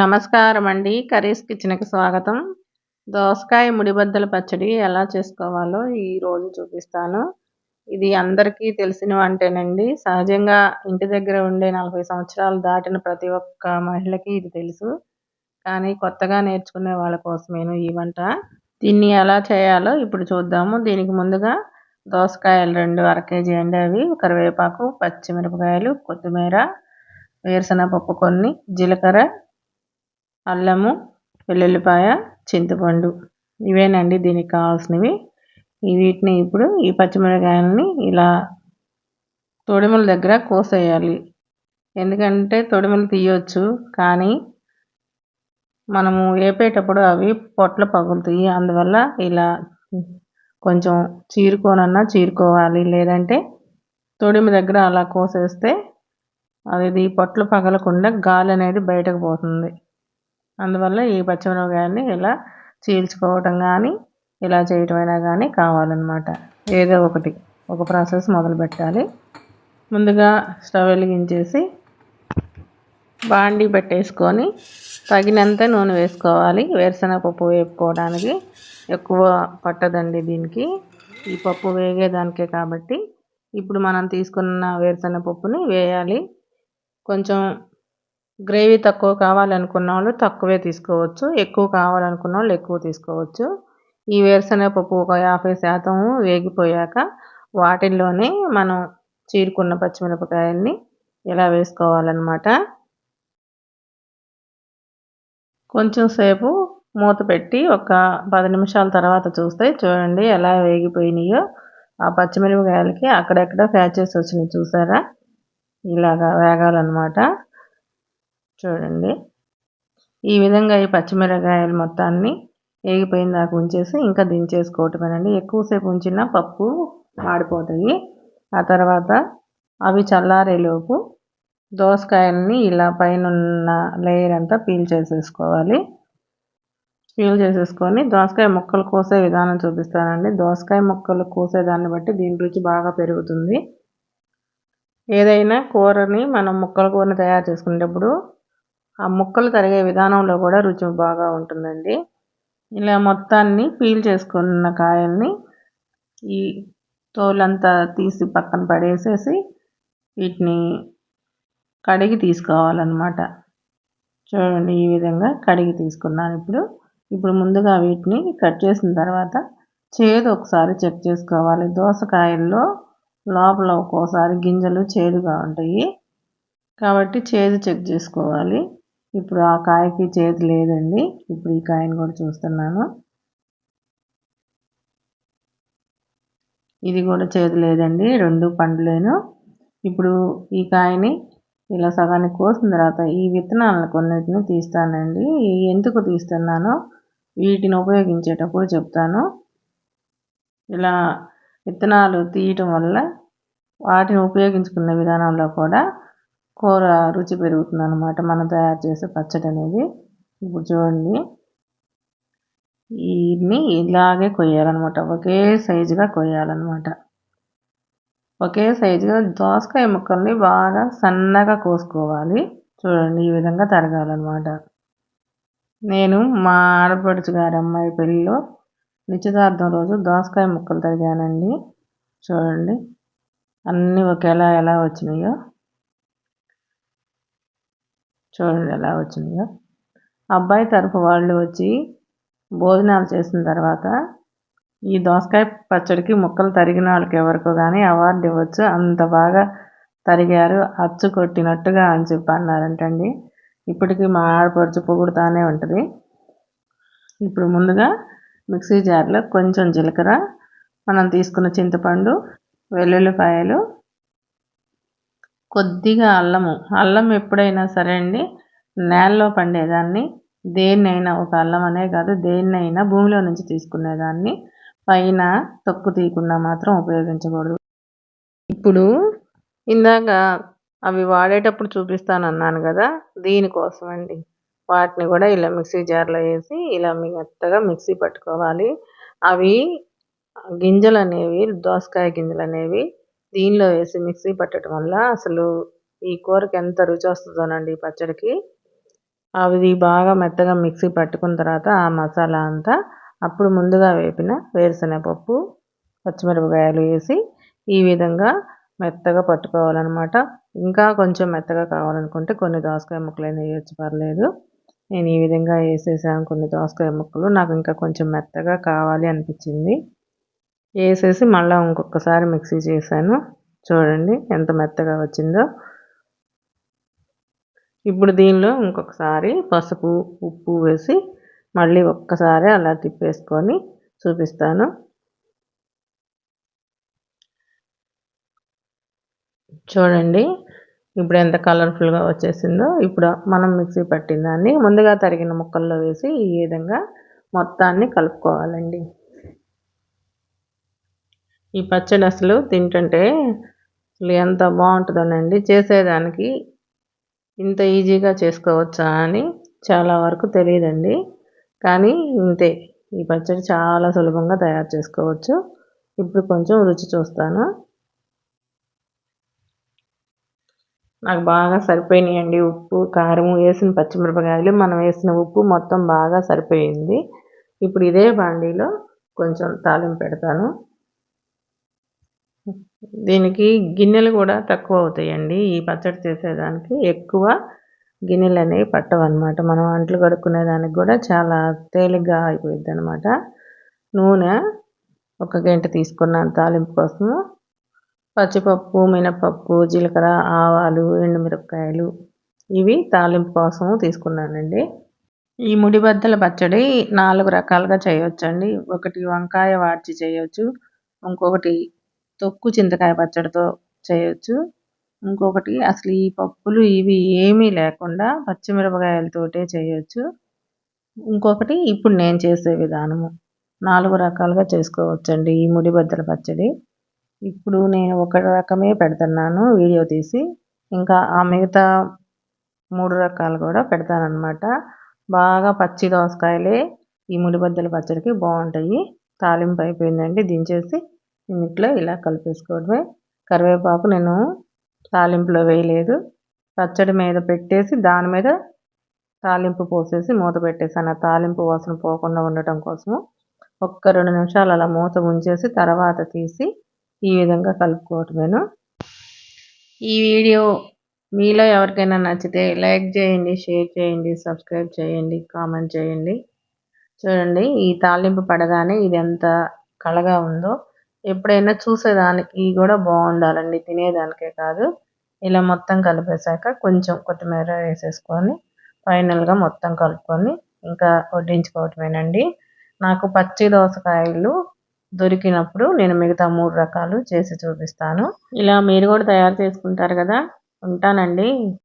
నమస్కారం అండి కర్రీస్ కిచెన్కి స్వాగతం. దోసకాయ ముడిబద్దల పచ్చడి ఎలా చేసుకోవాలో ఈరోజు చూపిస్తాను. ఇది అందరికీ తెలిసిన వంటేనండి. సహజంగా ఇంటి దగ్గర ఉండే నలభై సంవత్సరాలు దాటిన ప్రతి ఒక్క మహిళకి ఇది తెలుసు. కానీ కొత్తగా నేర్చుకునే వాళ్ళ కోసమేను ఈ వంట. దీన్ని ఎలా చేయాలో ఇప్పుడు చూద్దాము. దీనికి ముందుగా దోసకాయలు రెండు అర కేజీ అండి అవి. కరివేపాకు పచ్చిమిరపకాయలు కొత్తిమీర వేరుశనగపప్పు కొన్ని జీలకర్ర అల్లము వెల్లుల్లిపాయ చింతపండు. ఇవేనండి దీనికి కావాల్సినవి. వీటిని ఇప్పుడు ఈ పచ్చిమిరకాయలని ఇలా తొడిమల దగ్గర కోసేయాలి. ఎందుకంటే తొడిమలు తీయవచ్చు కానీ మనము వేపేటప్పుడు అవి పొట్ల పగులుతాయి. అందువల్ల ఇలా కొంచెం చీరుకోనన్నా చీరుకోవాలి. లేదంటే తొడిమ దగ్గర అలా కోసేస్తే అది పొట్లు పగలకుండా గాలి అనేది బయటకు పోతుంది. అందువల్ల ఈ పచ్చిమిరపకాయలని ఇలా చీల్చుకోవటం కానీ ఇలా చేయటమైనా కానీ కావాలన్నమాట. ఏదో ఒకటి ఒక ప్రాసెస్ మొదలు పెట్టాలి. ముందుగా స్టవ్ వెలిగించేసి బాండీ పెట్టేసుకొని తగినంత నూనె వేసుకోవాలి. వేరుశనగపప్పు వేపుకోవడానికి ఎక్కువ పట్టదండి దీనికి. ఈ పప్పు వేగేదానికే కాబట్టి ఇప్పుడు మనం తీసుకున్న వేరుశనగపప్పుని వేయాలి. కొంచెం గ్రేవీ తక్కువ కావాలనుకున్న వాళ్ళు తక్కువే తీసుకోవచ్చు. ఎక్కువ కావాలనుకున్న వాళ్ళు ఎక్కువ తీసుకోవచ్చు. ఈ వేరుశనగపప్పు ఒక యాభై శాతం వేగిపోయాక వాటిల్లోనే మనం చీరుకున్న పచ్చిమిరపకాయల్ని ఇలా వేసుకోవాలన్నమాట. కొంచెం సేపు మూత పెట్టి ఒక పది నిమిషాల తర్వాత చూస్తే చూడండి ఎలా వేగిపోయినాయో. ఆ పచ్చిమిరపకాయలకి అక్కడెక్కడ ప్యాచెస్ వచ్చినాయి చూసారా? ఇలాగా వేగాలన్నమాట. చూడండి. ఈ విధంగా ఈ పచ్చిమిరకాయలు మొత్తాన్ని వేగిపోయిన దాకా ఉంచేసి ఇంకా దించేసుకోవటమేనండి ఎక్కువసేపు ఉంచిన పప్పు మాడిపోతాయి. ఆ తర్వాత అవి చల్లారేలోపు దోసకాయలని ఇలా పైన ఉన్న లేయర్ అంతా పీల్ చేసేసుకోవాలి. పీల్ చేసేసుకొని దోసకాయ ముక్కలు కోసే విధానం చూపిస్తానండి. దోసకాయ ముక్కలు కోసేదాన్ని బట్టి దీని రుచి బాగా పెరుగుతుంది. ఏదైనా కూరని మనం ముక్కల కూరని తయారు చేసుకునేటప్పుడు ఆ ముక్కలు తరిగే విధానంలో కూడా రుచి బాగా ఉంటుందండి. ఇలా మొత్తాన్ని పీల్ చేసుకున్న కాయల్ని ఈ తోలంతా తీసి పక్కన పడేసేసి వీటిని కడిగి తీసుకోవాలన్నమాట. చూడండి ఈ విధంగా కడిగి తీసుకున్నాను ఇప్పుడు. ఇప్పుడు ముందుగా వీటిని కట్ చేసిన తర్వాత చేదు ఒకసారి చెక్ చేసుకోవాలి. దోసకాయల్లో లోపల ఒక్కోసారి గింజలు చేదుగా ఉంటాయి. కాబట్టి చేదు చెక్ చేసుకోవాలి. ఇప్పుడు ఆ కాయకి చేతి లేదండి. ఇప్పుడు ఈ కాయను కూడా చూస్తున్నాను. ఇది కూడా చేతి లేదండి. రెండు పండ్లేను. ఇప్పుడు ఈ కాయని ఇలా సగానికి కోసిన తర్వాత ఈ విత్తనాలను కొన్నిటిని తీస్తానండి. ఎందుకు తీస్తున్నానో వీటిని ఉపయోగించేటప్పుడు చెప్తాను. ఇలా విత్తనాలు తీయటం వల్ల వాటిని ఉపయోగించుకున్న విధానంలో కూడా కూర రుచి పెరుగుతుంది అనమాట మనం తయారు చేసే పచ్చడి అనేది. ఇప్పుడు చూడండి. ఇన్ని ఇలాగే కొయ్యాలన్నమాట. ఒకే సైజుగా కొయ్యాలన్నమాట. ఒకే సైజుగా దోసకాయ ముక్కల్ని బాగా సన్నగా కోసుకోవాలి. చూడండి ఈ విధంగా తరగాలన్నమాట. నేను మా ఆడపడుచు గారి అమ్మాయి పెళ్ళిలో నిశ్చితార్థం రోజు దోసకాయ ముక్కలు తరిగానండి. చూడండి. అన్నీ ఒకేలా ఎలా వచ్చినాయో. చూడండి ఎలా వచ్చిందో. అబ్బాయి తరఫు వాళ్ళు వచ్చి భోజనాలు చేసిన తర్వాత ఈ దోసకాయ పచ్చడికి ముక్కలు తరిగిన వాళ్ళకి ఎవరికో కానీ అవార్డు ఇవ్వచ్చు. అంత బాగా తరిగారు. అచ్చు కొట్టినట్టుగా అని చెప్పి అన్నారంటండి. ఇప్పటికీ మా ఆడపడుచు పొగుడుతానే ఉంటుంది. ఇప్పుడు ముందుగా మిక్సీ జార్లో కొంచెం జీలకర్ర మనం తీసుకున్న చింతపండు వెల్లుల్లిపాయలు కొద్దిగా అల్లము. అల్లం ఎప్పుడైనా సరే అండి నేలలో పండేదాన్ని. దేన్నైనా ఒక అల్లం అనే కాదు దేన్నైనా భూమిలో నుంచి తీసుకునేదాన్ని. పైన తొక్కు తీయకుండా మాత్రం ఉపయోగించకూడదు. ఇప్పుడు ఇందాక అవి వాడేటప్పుడు చూపిస్తాను అన్నాను కదా దీనికోసం అండి. వాటిని కూడా ఇలా మిక్సీ జార్లో వేసి ఇలా మెత్తగా మిక్సీ పట్టుకోవాలి. అవి గింజలు అనేవి దోసకాయ గింజలు అనేవి దీనిలో వేసి మిక్సీ పట్టడం వల్ల అసలు ఈ కూరకి ఎంత రుచి వస్తుందోనండి పచ్చడికి. అవి బాగా మెత్తగా మిక్సీ పట్టుకున్న తర్వాత ఆ మసాలా అంతా అప్పుడు ముందుగా వేపిన వేరుశనగపప్పు పచ్చిమిరపకాయలు వేసి ఈ విధంగా మెత్తగా పట్టుకోవాలన్నమాట. ఇంకా కొంచెం మెత్తగా కావాలనుకుంటే కొన్ని దోసకాయ ముక్కలైనా వేయచ్చు పర్లేదు. నేను ఈ విధంగా వేసేసాను కొన్ని దోసకాయ ముక్కలు. నాకు ఇంకా కొంచెం మెత్తగా కావాలి అనిపించింది. వేసేసి మళ్ళీ ఇంకొకసారి మిక్సీ చేశాను. చూడండి ఎంత మెత్తగా వచ్చిందో. ఇప్పుడు దీనిలో ఇంకొకసారి పసుపు ఉప్పు వేసి మళ్ళీ ఒక్కసారి అలా తిప్పేసుకొని చూపిస్తాను. చూడండి ఇప్పుడు ఎంత కలర్ఫుల్గా వచ్చేసిందో. ఇప్పుడు మనం మిక్సీ పట్టిన దాన్ని ముందుగా తరిగిన ముక్కల్లో వేసి ఈ విధంగా మొత్తాన్ని కలుపుకోవాలండి. ఈ పచ్చడి అసలు తింటుంటే అసలు ఎంత బాగుంటుందోనండి. చేసేదానికి ఇంత ఈజీగా చేసుకోవచ్చా అని చాలా వరకు తెలియదండి. కానీ ఇంతే ఈ పచ్చడి చాలా సులభంగా తయారు చేసుకోవచ్చు. ఇప్పుడు కొంచెం రుచి చూస్తాను. నాకు బాగా సరిపోయినాయండి ఉప్పు కారం వేసిన పచ్చిమిరపకాయలు. మనం వేసిన ఉప్పు మొత్తం బాగా సరిపోయింది. ఇప్పుడు ఇదే బాండీలో కొంచెం తాలింపు పెడతాను. దీనికి గిన్నెలు కూడా తక్కువ అవుతాయండి. ఈ పచ్చడి చేసేదానికి ఎక్కువ గిన్నెలు అనేవి పట్టవు అనమాట మనం అంట్లు కడుక్కునే దానికి కూడా చాలా తేలిగ్గా అయిపోయింది అనమాట నూనె ఒక గంట తీసుకున్నాను తాలింపు కోసం పచ్చిపప్పు మినపప్పు జీలకర్ర ఆవాలు ఎండుమిరపకాయలు ఇవి తాలింపు కోసం తీసుకున్నానండి. ఈ ముడిబద్దల పచ్చడి నాలుగు రకాలుగా చేయవచ్చండి ఒకటి వంకాయ వాడ్చి చేయవచ్చు ఇంకొకటి తొక్కు చింతకాయ పచ్చడితో చేయొచ్చు. ఇంకొకటి అసలు ఈ పప్పులు ఇవి ఏమీ లేకుండా పచ్చిమిరపకాయలతోటే చేయొచ్చు. ఇంకొకటి ఇప్పుడు నేను చేసే విధానము. నాలుగు రకాలుగా చేసుకోవచ్చండి ఈ ముడిబద్దల పచ్చడి. ఇప్పుడు నేను ఒక రకమే పెడుతున్నాను వీడియో తీసి. ఇంకా ఆ మిగతా మూడు రకాలు కూడా పెడతానమాట బాగా పచ్చి దోసకాయలే ఈ ముడిబద్దల పచ్చడికి బాగుంటాయి. తాలింపు అయిపోయిందండి దించేసి ఇంట్లో ఇలా కలిపేసుకోవడమే. కరివేపాకు నేను తాలింపులో వేయలేదు. పచ్చడి మీద పెట్టేసి దాని మీద తాలింపు పోసేసి మూత పెట్టేసాను ఆ తాలింపు వాసన పోకుండా ఉండటం కోసము ఒక్క రెండు నిమిషాలు అలా మూత ఉంచేసి తర్వాత తీసి ఈ విధంగా కలుపుకోవటమేను. ఈ వీడియో మీలో ఎవరికైనా నచ్చితే లైక్ చేయండి షేర్ చేయండి సబ్స్క్రైబ్ చేయండి కామెంట్ చేయండి. చూడండి ఈ తాలింపు పడగానే ఇది ఎంత కళగా ఉందో. ఎప్పుడైనా చూసేదానికి కూడా బాగుండాలండి. తినేదానికే కాదు. ఇలా మొత్తం కలిపేశాక కొంచెం కొత్తిమీర వేసేసుకొని ఫైనల్గా మొత్తం కలుపుకొని ఇంకా వడ్డించుకోవటమేనండి. నాకు పచ్చి దోసకాయలు దొరికినప్పుడు నేను మిగతా మూడు రకాలు చేసి చూపిస్తాను. ఇలా మీరు కూడా తయారు చేసుకుంటారు కదా. ఉంటానండి.